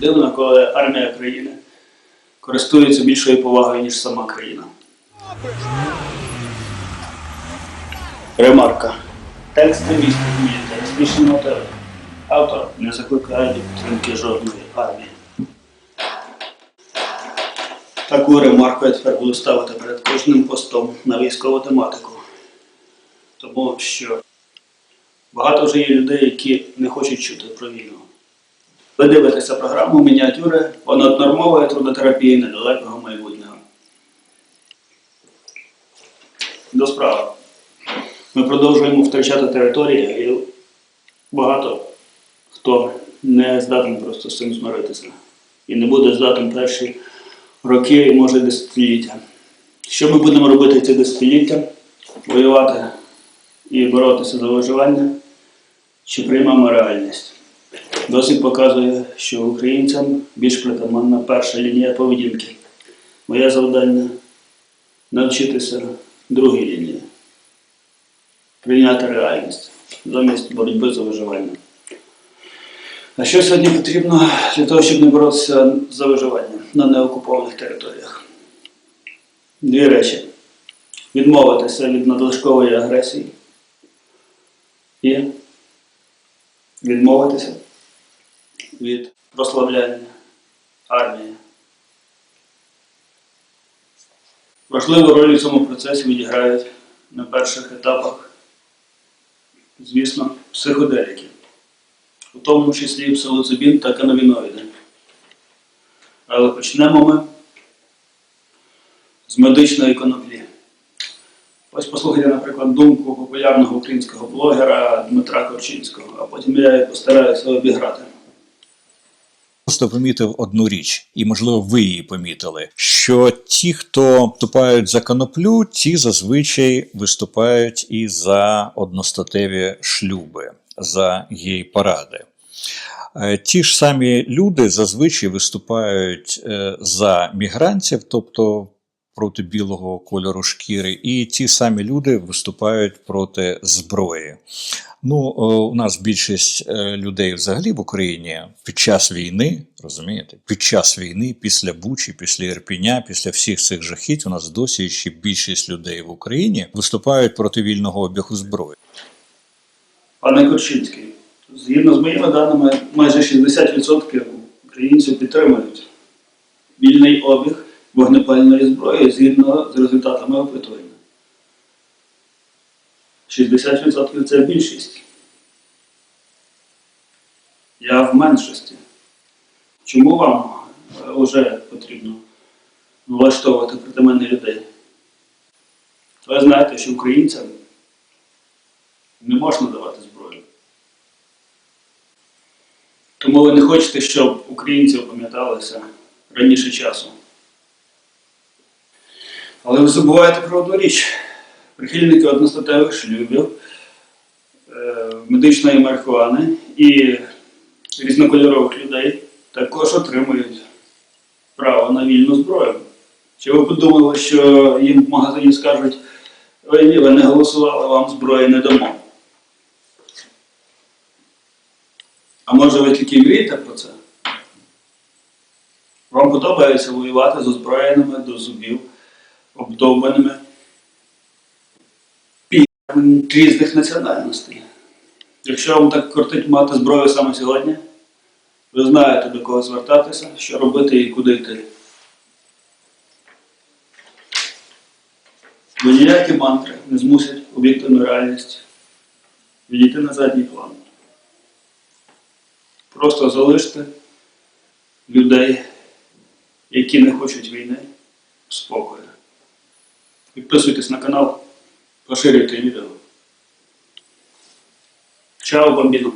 Дивно, коли армія країни користується більшою повагою, ніж сама країна. Ремарка. Тексти містять містичні мотиви. Автор не закликає до підтримки жодної армії. Таку ремарку я тепер буду ставити перед кожним постом на військову тематику. Тому що багато вже є людей, які не хочуть чути про війну. Ви дивитеся програму мініатюри понаднормової трудотерапії недалекого майбутнього. До справи. Ми продовжуємо втрачати території і багато хто не здатен просто з цим змиритися. І не буде здатен перші роки і може десятиліття. Що ми будемо робити ці десятиліття? Воювати і боротися за виживання? Чи приймемо реальність? Досвід показує, що українцям більш притаманна перша лінія поведінки. Моє завдання навчитися другій лінії. Прийняти реальність замість боротьби за виживання. А що сьогодні потрібно для того, щоб не боротися за виживання на неокупованих територіях? Дві речі: відмовитися від надлишкової агресії і відмовитися від прославляння армії. Важливу роль у цьому процесі відіграють на перших етапах, звісно, психоделіки, у тому числі псилоцибін та канабіноїди. Але почнемо ми з медичної коноплі. Ось послухайте, наприклад, думку популярного українського блогера Дмитра Корчинського, а потім я постараюся обіграти. Просто помітив одну річ, і можливо ви її помітили, що ті, хто вступають за коноплю, ті зазвичай виступають і за одностатеві шлюби, за гей-паради. Е, Ті ж самі люди зазвичай виступають е, за мігрантів, тобто проти білого кольору шкіри, і ті самі люди виступають проти зброї. Ну, у нас більшість е, людей взагалі в Україні під час війни, розумієте, під час війни, після Бучі, після Ірпіня, після всіх цих жахіть, у нас досі ще більшість людей в Україні виступають проти вільного обігу зброї. Пане Корчинський, згідно з моїми даними, майже 60% українців підтримують вільний обіг вогнепальної зброї згідно з результатами опитування. 60% це більшість. Я в меншості. Чому вам вже потрібно влаштовувати проти мене людей? Ви знаєте, що українцям не можна давати зброю. Тому ви не хочете, щоб українці пам'яталися раніше часу. Але ви забуваєте про одну річ. Прихильники одностатевих шлюбів, е, медичної марихуани і різнокольорових людей також отримують право на вільну зброю. Чи ви подумали, що їм в магазині скажуть, ой ви не голосували, вам зброї не дамо? А може ви тільки мрієте про це? Вам подобається воювати з озброєними до зубів, обдовбаними різних національностей. Якщо вам так кортить мати зброю саме сьогодні, ви знаєте до кого звертатися, що робити і куди йти. Бо ніякі мантри не змусять об'єктивну реальність відійти на задній план. Просто залиште людей, які не хочуть війни, спокою. Підписуйтесь на канал, поширюйте відео. Чао, бомбіно!